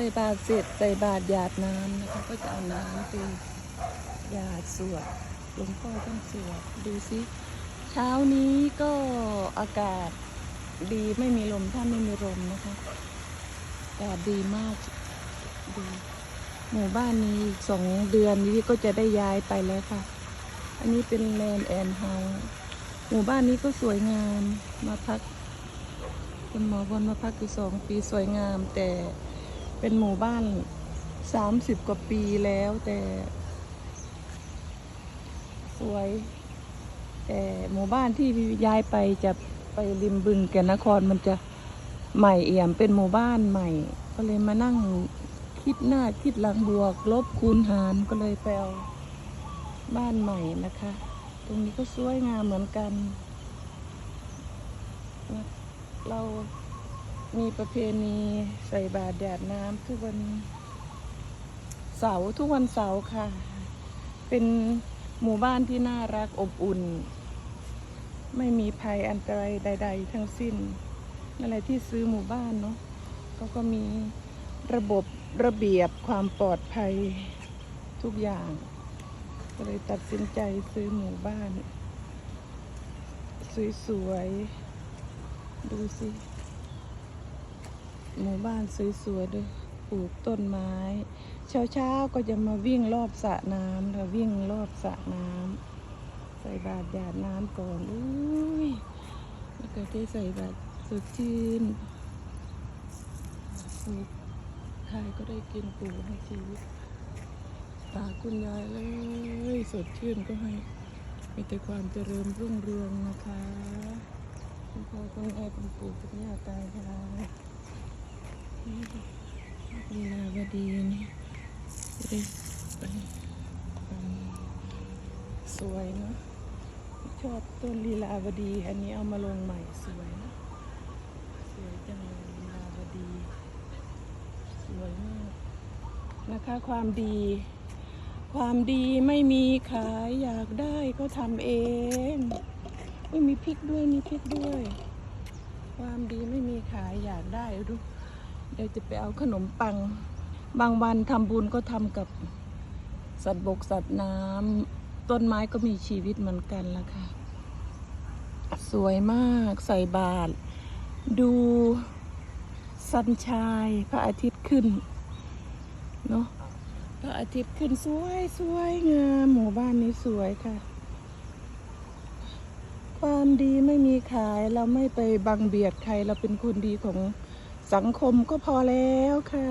ส่บาตรเสร็จใส่บาตรหยาดน้ำนะคะก็จะเอาน้ำไปหยาดสวดหลวงพ่อท่านสวดดูสิเช้านี้ก็อากาศดีไม่มีลมถ้าไม่มีลมนะคะอากาศดีมากดีหมู่บ้านนี้อีกสองเดือนนี้ก็จะได้ย้ายไปแล้วค่ะ อันนี้เป็นแลนแอนเฮาหมู่บ้านนี้ก็สวยงามมาพักคุณหมอวนมาพักอยู่สองปีสวยงามแต่ เป็นหมู่บ้านสามสิบกว่าปีแล้วแต่ สวย แต่หมู่บ้านที่ย้ายไปจะไปริมบึงแก่นนครมันจะใหม่เอี่ยมเป็นหมู่บ้านใหม่ ก็เลยมานั่งคิดหน้าคิดหลังบวก ลบคูณหารก็เลยไปเอาบ้านใหม่นะคะ ตรงนี้ก็สวยงามเหมือนกัน เรา มีประเพณีใส่บาตรแดดน้ำทุกวันเสาร์ทุกวันเสาร์ค่ะ เป็นหมู่บ้านที่น่ารักอบอุ่น ไม่มีภัยอันตรายใด ๆ ทั้งสิ้นนั่นแหละที่ซื้อหมู่บ้านเนาะเขาก็มีระบบระเบียบความปลอดภัยทุกอย่าง ก็เลยตัดสินใจซื้อหมู่บ้าน สวยๆ ดูสิ หมู่บ้านสวยๆด้วยปลูกต้นไม้ เช้าๆก็จะมาวิ่งรอบสระน้ำค่ะวิ่งรอบสระน้ำใส่บาตรหยาดน้ำก่อนอุ้ยแล้วก็ได้ใส่บาตรสดชื่นสุดท้ายก็ได้กินปูให้ชีวิตตาคุณยายเลยสดชื่นก็ให้มีแต่ความเจริญรุ่งเรืองนะคะคุณพ่อคุณแม่คุณปู่คุณย่าตายาย ลีลาวดีนี่จะได้ไปสวยเนาะชอบต้นลีลาวดี อันนี้เอามาลงใหม่สวยนะสวยจังเลยลีลาวดี สวยมากนะคะความดี ความดีไม่มีขายอยากได้ก็ทำเองไม่มีพริกด้วยมีพริกด้วย ความดีไม่มีขายอยากได้ดูเดี๋ยวจะไปเอาขนมปัง บางวันทำบุญก็ทำกับสัตว์บกสัตว์น้ำต้นไม้ก็มีชีวิตเหมือนกันละค่ะ สวยมากใส่บาตรดูสันชายพระอาทิตย์ขึ้นเนาะพระอาทิตย์ขึ้นสวยสวยงามหมู่บ้านนี้สวยค่ะ ความดีไม่มีขายเราไม่ไปบังเบียดใครเราเป็นคนดีของสังคมก็พอแล้วค่ะ